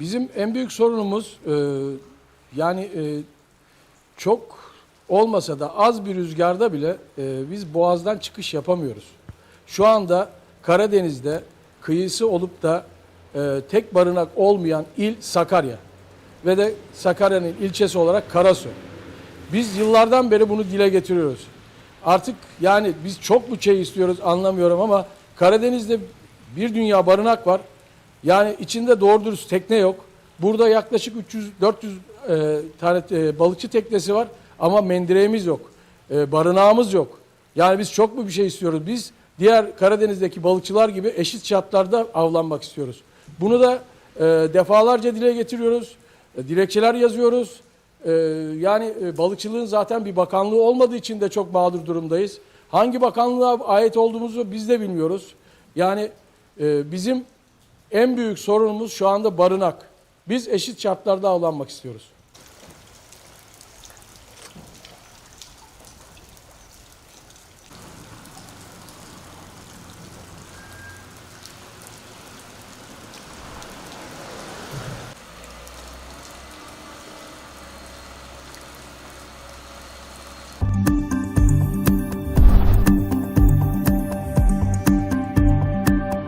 Bizim en büyük sorunumuz e, yani e, çok olmasa da az bir rüzgarda bile e, biz boğazdan çıkış yapamıyoruz. Şu anda Karadeniz'de kıyısı olup da e, tek barınak olmayan il Sakarya ve de Sakarya'nın ilçesi olarak Karasu. Biz yıllardan beri bunu dile getiriyoruz. Artık yani biz çok mu şey istiyoruz anlamıyorum ama Karadeniz'de bir dünya barınak var. Yani içinde doğru dürüst tekne yok. Burada yaklaşık 300-400 e, tane e, balıkçı teknesi var ama mendireğimiz yok. E, barınağımız yok. Yani biz çok mu bir şey istiyoruz? Biz diğer Karadeniz'deki balıkçılar gibi eşit şartlarda avlanmak istiyoruz. Bunu da e, defalarca dile getiriyoruz. E, dilekçeler yazıyoruz. E, yani e, balıkçılığın zaten bir bakanlığı olmadığı için de çok mağdur durumdayız. Hangi bakanlığa ait olduğumuzu biz de bilmiyoruz. Yani e, bizim en büyük sorunumuz şu anda barınak. Biz eşit şartlarda avlanmak istiyoruz.